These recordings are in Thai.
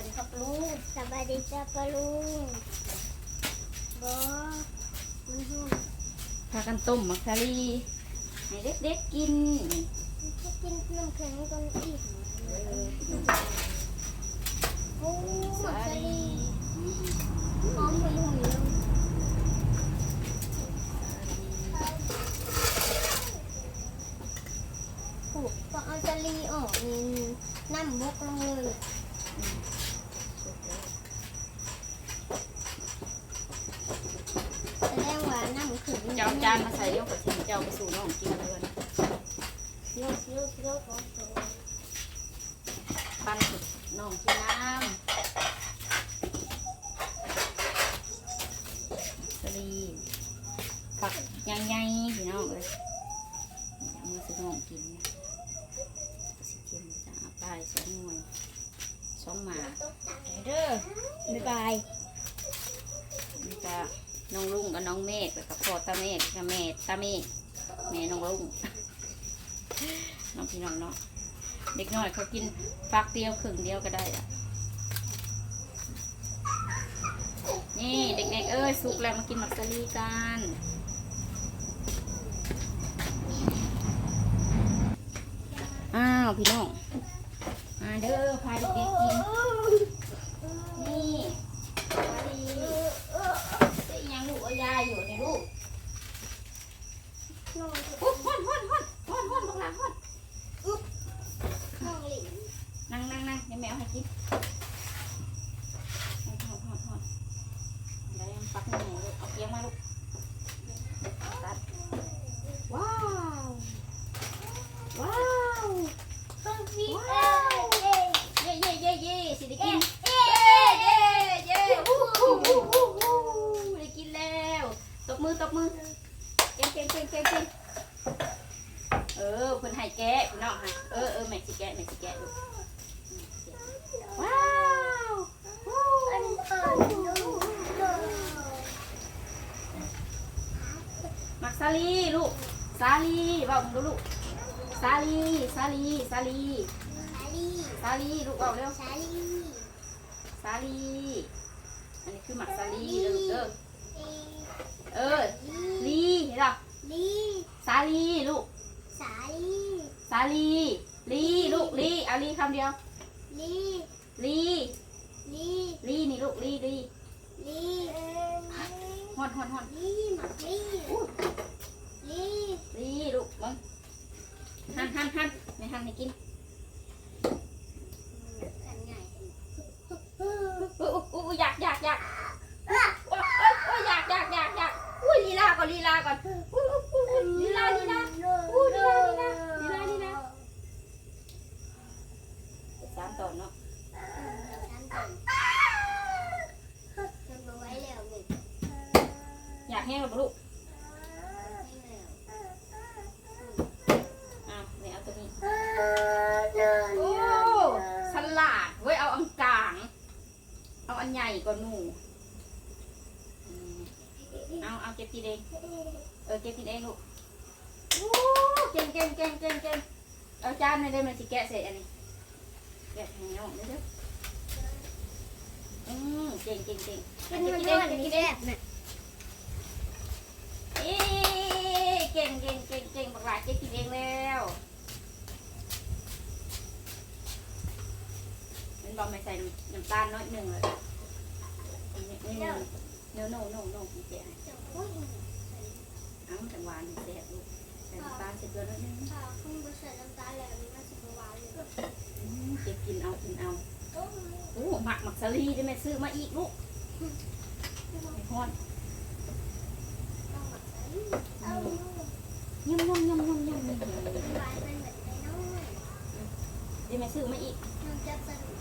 วัสดีครับลุงสบายดีจ้าปะลุงบอมันหุ่นพากันต้มมักซาลีให้เด็กๆกินจะกินน้ำแข็งตอนอีกโอ้หมักสลีหอมหุ่นหุ่นเลยผูกพอเอาสลีออกนี่น้ำมุกลงเลยแสดงว่าน้ำขึ้น เจ้าจานมาใส่เดี๋ยวกับสิเจ้าไปสู่น้องกินเลย เคี้ยวเคี้ยวเคี้ยวของโต ปั้นสุดน้องกินน้ำสลีผักยังไงพี่น้องเอ้ยเอามาสู่น้องกินสิเค็มจะเอาไปสองหน่วยสองหมาเด้อบ๊ายบายนี่ก็น้องลุงกับน้องเมฆแล้วก็พ่อตาเมฆกับแม่ตาเมฆแม่น้องลุง น้องพี่น้องเนาะเด็กน้อยเขากินฟักเดียวครึ่งเดียวก็ได้อะนี่เด็กๆเอ้ยสุกแล้วมากินมักซาลีกันอ้าวพี่น้องมาเด้อพาเด็กๆกินนี่มาดีเอ้ยยังลูกเอายายอยู่เนี่ยลูกอุ๊บฮ้อนฮ้อนฮ้อนฮ้อนฮ้อนบังหลังฮ้อน น้องหลิง นั่งนั่งนั่งเดี๋ย วแมวให้กินฮ้อนฮ้อนฮ้อนฮ้อนได้ยังปักหนึ่งลูกเอาเกียงมาลูกตัดว้าว ว้าวต้องฟีว้าวเย่เย่เย่เย่สิได้กินเอ๊เย่เย่ฮู้ฮู้ฮู้ฮู้ฮู้ได้กินแล้วตบมือตบมือเก่งเก่งเก่งเก่งเก่งเออเพิ่นให้แกะพี่น้องให้เออเออแม่สิแกะแม่สิแกะลูก ว้าววู้อันเปิดดูมักซาลีลูกซาลีบอกมึงดูลูกซาลีซาลีซาลีชาลีซาลีลูกบอกเร็วชาลีซาลีอันนี้คือหมักซาลีเด้อลูกเด้อเออลีเห็นหรอลีซาลีลูกสาลีซาลีลีลูกลีเอาลีคำเดียวลี ลีลีลีนี่ลูกลีลีลีฮอนฮอนฮอนลีหมักลีลีลีลูกมึงหันหันหันไม่หันให้กินอันใหญ่อู้อู้อู้อยากอยากอยากโอ้ยโอ้ยโอ้ยอยากอยากอยากอยากอุ้ยลีลาก่อนลีลาก่อนอู้อู้อู้อู้ลีลาลีลา อู้ลีลาลีลาลีลาลีลา สามตอนเนาะ ฉันก่อนฉันมาไว้แล้วนี่ อยากแห้งหรือเปล่าลูก ไม่แล้ว อ้าวเนี่ยเอาตัวนี้ โอ้ฉลาดเว้ยเอาอันกลาง เอาอันใหญ่กว่าหนูอืมเอาเอาเก็บทีเองเออเก็บทีเองลูกโอ้เก่งเก่งเก่งเก่งเก่งเอาจานในอยได้มันสิแกะเสร็จอันนี้แกะให้น้องเด้อเด้ออืมเก่งเก่งเก่งเป็เอานเก็บมันทีนเอวงดเก็บทีเองนี่แบบน่ะ เอ๊ะเก่งเก่งเก่งเก่งบักหลายเก็บทีเองแล้วมันบอกไม่ใส่น้ำตาลน้อยหนึ่งเลยนี่นี่เนื้อโน่โน่โน่พี่เจ๊ให้โอ้อามันจังหวานแซ่บลูกใส่น้ำตาลใส่เกลือน้อยหนึงถ้าคุณบริษัทน้ำตาลแล้วมันน่าจะบหวานเลยเก็บกินเอากินเอาโอ้หมักหมักสลีได้ไหมซื้อมาอีกลูกไม่ฮ้อนต้องหมักใส่เอายำยำยำยำยำยำยำหวานเป็นแบบน้อยได้ไหมซื้อมาอีกมันจะสนุก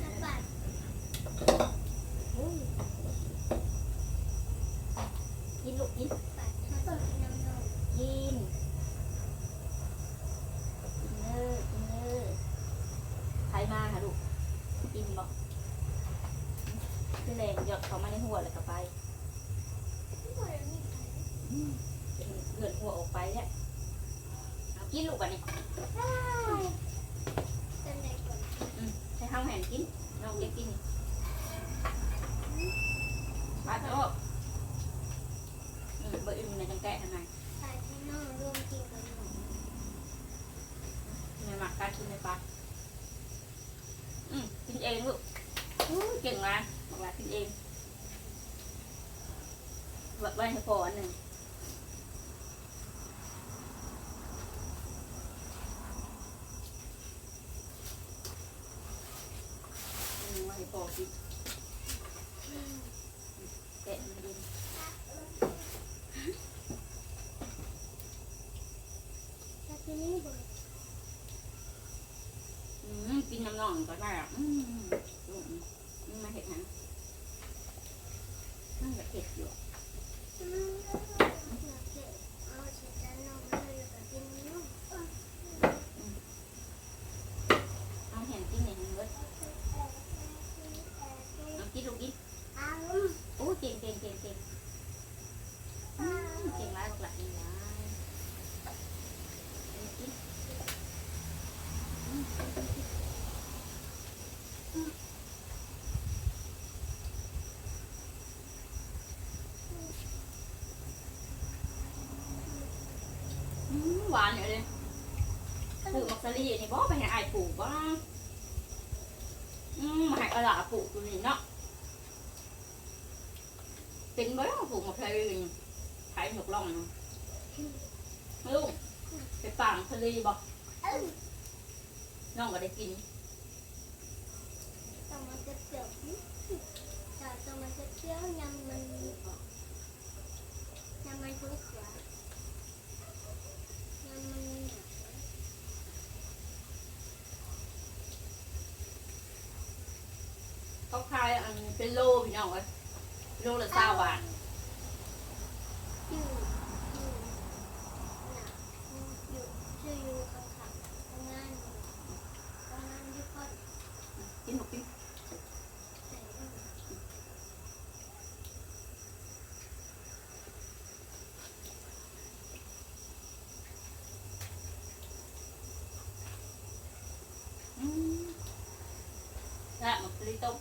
จะปัด กินลูกกิน ปัดให้น้ำนม กินกินเนอกินเนอใครมาค่ะลูกกินบอก คือแรงหยดเขามาในหัวเลยก็ไปเลื่อนหัวออกไปเนี่ยเกินลูกอันนี้จนได้ก่อนใช้ข้าวแห่นกินน้องเด็กกินนี่มาเถอะอืมเบอร์อื่นในจังแกะทำไมใส่ให้น้องร่วมกินกับหนูในหมักการกินในปลาอืมกินเองลูกอู้เก่งนะบอกว่า กินเองไว้ให้พออันหนึ่งอืมไว้ให้พอกินแกะมันดินถ้าที่นี่บ่อืมกินน้ำน่องก็ได้ được มักซารี่นี่บอกไปให้อายปลูกบ้างอืมมาให้กระดาษปลูกอยู่นี่เนาะ tính mới mà phụ một thời phải một lòng nữa luôn cái phẳng thời đi bọc nó ở đây kín ต้องมาเจ็บๆแต่ต้องมาเจ็บๆยำมันออกยำมันทุกข์วะยำมันหนัก có เป็นโลพี่น้อยู่ชื่ออยู่ข้างขังทำงานอยู่ทำงาน kín một kín ใส่เข้ามา ra một ly tôm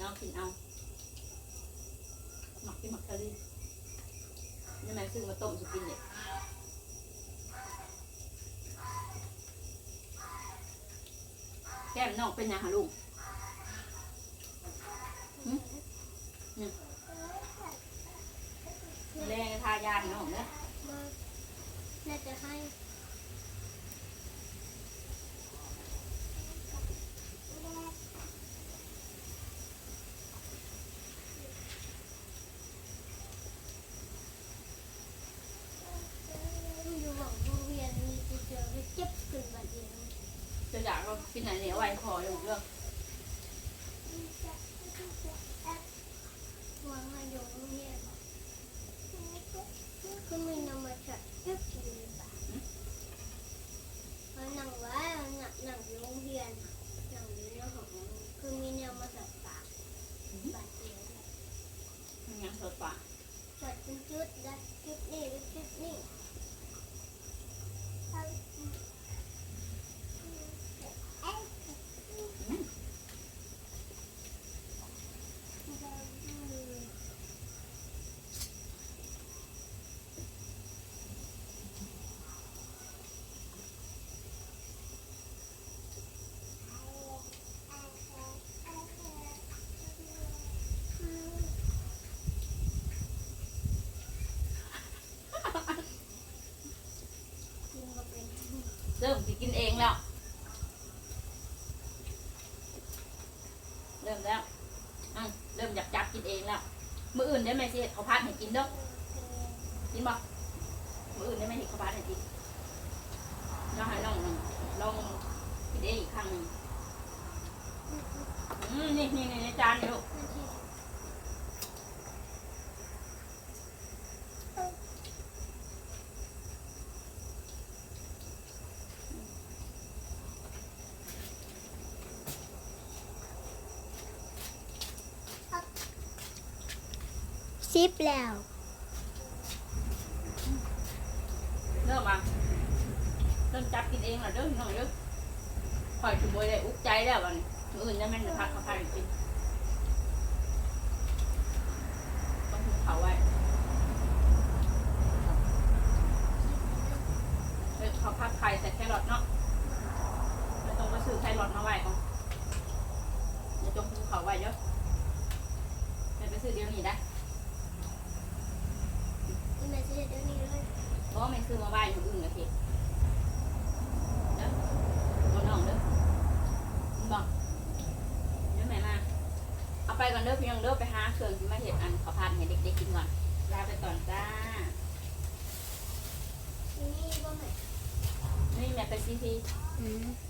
เอากินเอา หมักที่หมักกาลีนี่นายซึ่งมาต้มจะกินเนี่ยแก้มนอกเป็นยังคะลูกแรงทายาหนนอกนะม่จะให้อยู่หวังวงเวียนมีจะเจอไปเจ็บขึ้นบัดเดียว จะอยากเรากินไหนเหนียวไว้พอเลยเรื่อง วางให้อยู่โรงเรียนคือมีนำมาจัดเจ็บอยู่บ้านมันนั่งไว้นั่งนั่งอยู่โรงเรียนนั่งอยู่ในห้องคือมีแนวมาจัดปากบัดเดียว มันยังสดปาก จัดเป็นจุดนะจุดนี่หรือจุดนี่ กินก็เป็น เริ่มสิกินเองแล้ว เริ่มแล้วอืมเริ่มอยากจับกินเองแล้วมืออื่นได้ไหมสิเขาวผัดให้กินเด้อกินบ่มืออื่นได้ไหมเห็ดข้าวผัดให้กินน้องให้น้องลองกินเองอีกครั้งนึงอืมนี่นี่นี่ในจานนี่ลูก ซิปแล้วเริ่มมาเริ่มจับกินเองล้วเด้อหน่อยเด้อคอยถึงบวยได้อุกใจแล้ววันมื้ออื่นจะแม่นจะพักเขาพาไปกินต้องถึงเขาไว้เออเขาพักไข่แต่แครอทเนาะไม่ต้องไปซื้อแครอทมาไว้ก่อนเดี๋ยวจงภูเขาไว้เยอะไม่ไปซื้อเดี๋ยวนี้ได้ นี่แม่จะเดี๋ยวนี้เลย เพราะว่า ไม่ซื้อมาไว้คนอื่นกะทีเด้อเอาน้องเด้อมึงบอกเดี๋ยวแม่มาเอาไปก่อนเด้อพี่น้องเด้อไปหาเครื่องที่มาเห็ดอันขอพานให้เด็กๆกินก่อนลาไปก่อนจ้านี่ก็แม่นี่แม่ไปซีทีอืมอ